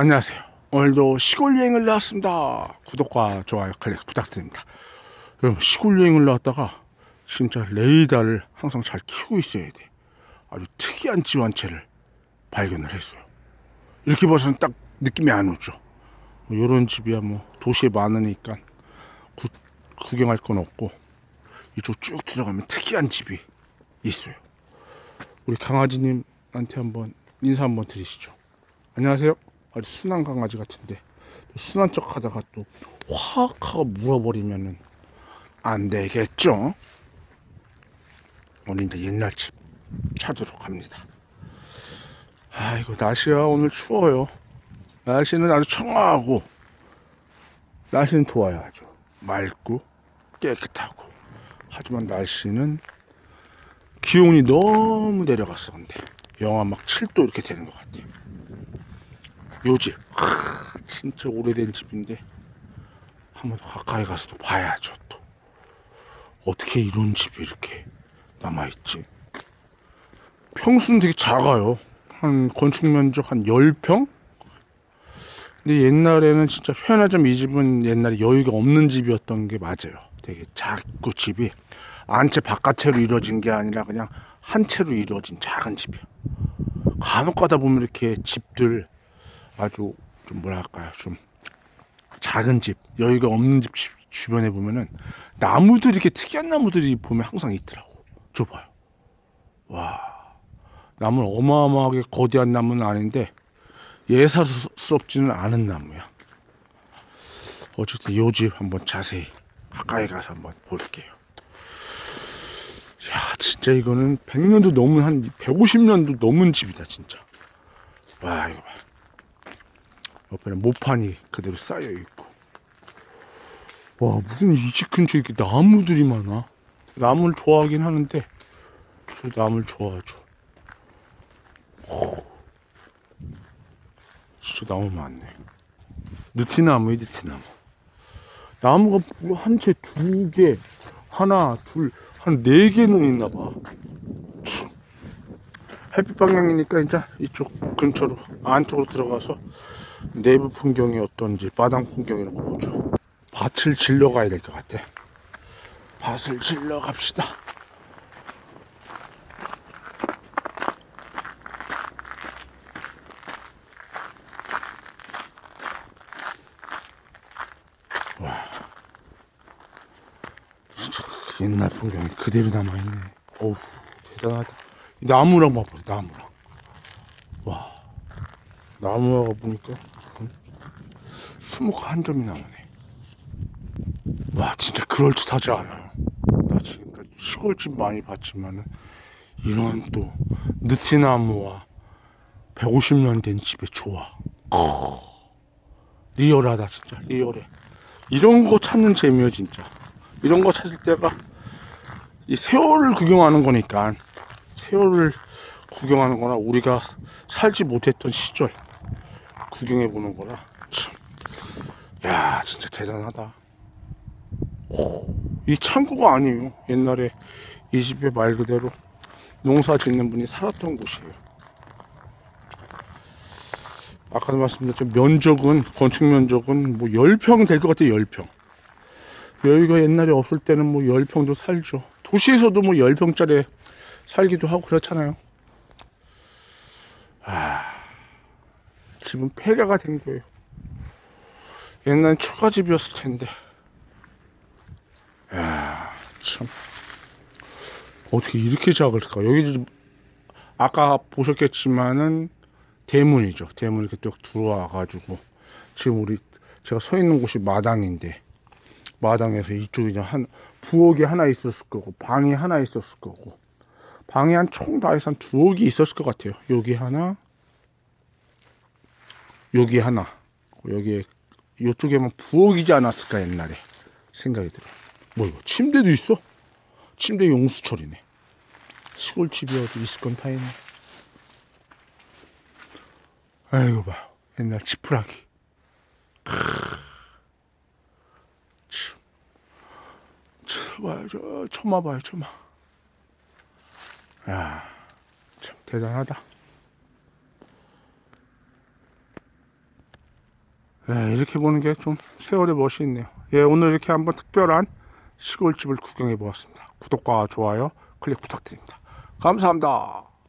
안녕하세요. 오늘도 시골 여행을 나왔습니다. 구독과 좋아요 클릭 부탁드립니다. 여러분 시골 여행을 나왔다가 진짜 레이더를 항상 잘 키우고 있어야 돼. 아주 특이한 집한 채를 발견을 했어요. 이렇게 봐서는 딱 느낌이 안 오죠. 뭐 이런 집이야 뭐 도시에 많으니까 구, 구경할 건 없고 이쪽 쭉 들어가면 특이한 집이 있어요. 우리 강아지님한테 한번 인사 한번 드리시죠. 안녕하세요. 아주 순한 강아지 같은데 순한 척 하다가 또 확 하고 물어버리면은 안 되겠죠? 오늘 이제 옛날 집 찾으러 갑니다. 아이고 날씨가 오늘 추워요. 날씨는 아주 청아하고 날씨는 좋아요 아주 맑고 깨끗하고 하지만 날씨는 기온이 너무 내려갔어 근데 영하 막 7도 이렇게 되는 것 같아요. 요집 하, 진짜 오래된 집인데 한번더 가까이 가서도 봐야죠 또. 어떻게 이런 집이 이렇게 남아있지? 평수는 되게 작아요. 한 건축 면적 한 10평? 근데 옛날에는 진짜 편하점 이 집은 옛날에 여유가 없는 집이었던 게 맞아요. 되게 작고 집이 한채 바깥채로 이루어진 게 아니라 그냥 한 채로 이루어진 작은 집이야. 간혹 가다 보면 이렇게 집들 아주 좀 뭐랄까요? 좀 작은 집 여유가 없는 집 주- 주변에 보면은 나무들이 이렇게 특이한 나무들이 보면 항상 있더라고. 저 봐요. 와. 나무는 어마어마하게 거대한 나무는 아닌데 예사스럽지는 않은 나무야. 어쨌든 요 집 한번 자세히 가까이 가서 한번 볼게요. 야 진짜 이거는 100년도 넘은 한 150년도 넘은 집이다 진짜. 와 이거 봐 옆에는 모판이 그대로 쌓여 있고. 와 무슨 이 집 근처에 이렇게 나무들이 많아? 나무를 좋아하긴 하는데 저 나무를 좋아하죠. 오, 진짜 나무 많네. 느티나무 나무가 한 채 두 개 하나 둘 한 네 개는 있나 봐. 참. 햇빛 방향이니까 이제 이쪽 근처로 안쪽으로 들어가서 내부 풍경이 어떤지 마당 풍경 이런 거 보죠. 밭을 질러 가야 될 것 같아. 밭을 질러 갑시다. 와, 진짜 그 옛날 풍경이 그대로 남아 있네. 어우 대단하다. 이 나무랑 봐보세요, 나무랑. 와. 나무가 보니까 수목 한 점이 나오네. 와 진짜 그럴듯하지 않아요. 나 지금까지 시골집 많이 봤지만은 이런 또 느티나무와 150년 된 집에 좋아. 어, 리얼하다 진짜 리얼해. 이런 거 찾는 재미요 진짜. 이런 거 찾을 때가 이 세월을 구경하는 거니까 세월을 구경하는 거나 우리가 살지 못했던 시절 구경해 보는 거라. 참. 야 진짜 대단하다. 오, 이 창고가 아니에요. 옛날에 이 집에 말 그대로 농사 짓는 분이 살았던 곳이에요. 아까도 말씀드렸죠 면적은 건축 면적은 뭐 10평 될 것 같아요 10평. 여기가 옛날에 없을 때는 뭐 10평도 살죠. 도시에서도 뭐 10평짜리 살기도 하고 그렇잖아요 집은 폐가가 된 거예요. 옛날엔 초가집이었을 텐데. 야, 참. 어떻게 이렇게 작을까? 여기 좀 아까 보셨겠지만은 대문이죠. 대문 이렇게 쭉 들어와가지고 지금 우리 제가 서 있는 곳이 마당인데 마당에서 이쪽에 한 부엌이 하나 있었을 거고 방이 하나 있었을 거고 방이 한 총 다 해서 한 두억이 있었을 것 같아요. 여기 하나, 여기 하나 여기에 이쪽에만 부엌이지 않았을까 옛날에 생각이 들어 뭐 이거 침대도 있어 침대 용수철이네 시골집이 어디 있을 건다 있네 아이고 봐 옛날 지푸라기 참. 참, 봐요 저 처마 봐요 처마 야참 대단하다 예, 이렇게 보는 게 좀 세월의 멋이 있네요. 예, 오늘 이렇게 한번 특별한 시골집을 구경해 보았습니다. 구독과 좋아요 클릭 부탁드립니다. 감사합니다.